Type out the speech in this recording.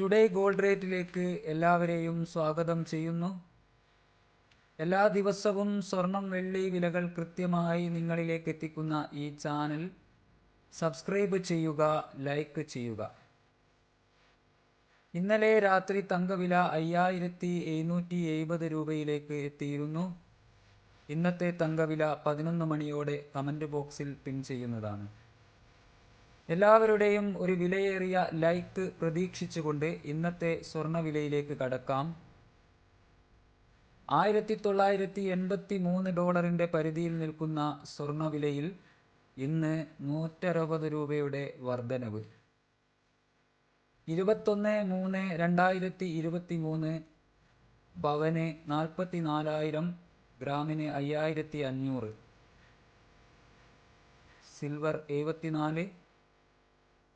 Today gold റേറ്റിലേക്ക് എല്ലാവരെയും സ്വാഗതം ചെയ്യുന്നു. എല്ലാ ദിവസവും സ്വർണം വെള്ളി വിലകൾ കൃത്യമായി നിങ്ങളിലേക്ക് എത്തിക്കുന്ന ഈ ചാനൽ സബ്സ്ക്രൈബ് ചെയ്യുക ലൈക്ക് ചെയ്യുക. ഇന്നലെ രാത്രി തങ്കവില അയ്യായിരത്തി എഴുന്നൂറ്റി എഴുപത് രൂപയിലേക്ക് എത്തിയിരുന്നു. ഇന്നത്തെ തങ്കവില പതിനൊന്ന് മണിയോടെ കമന്റ് ബോക്സിൽ പിൻ ചെയ്യുന്നതാണ്. എല്ലാവരുടെയും ഒരു വിലയേറിയ ലൈക്ക് പ്രതീക്ഷിച്ചുകൊണ്ട് ഇന്നത്തെ സ്വർണവിലയിലേക്ക് കടക്കാം. ആയിരത്തി തൊള്ളായിരത്തി എൺപത്തി മൂന്ന് ഡോളറിന്റെ പരിധിയിൽ നിൽക്കുന്ന സ്വർണവിലയിൽ ഇന്ന് നൂറ്ററുപത് രൂപയുടെ വർധനവ്. ഇരുപത്തൊന്ന് മൂന്ന് രണ്ടായിരത്തി ഇരുപത്തി മൂന്ന് പവന് നാൽപ്പത്തി നാലായിരം ഗ്രാമിന് അയ്യായിരത്തി അഞ്ഞൂറ് സിൽവർ എഴുപത്തിനാല്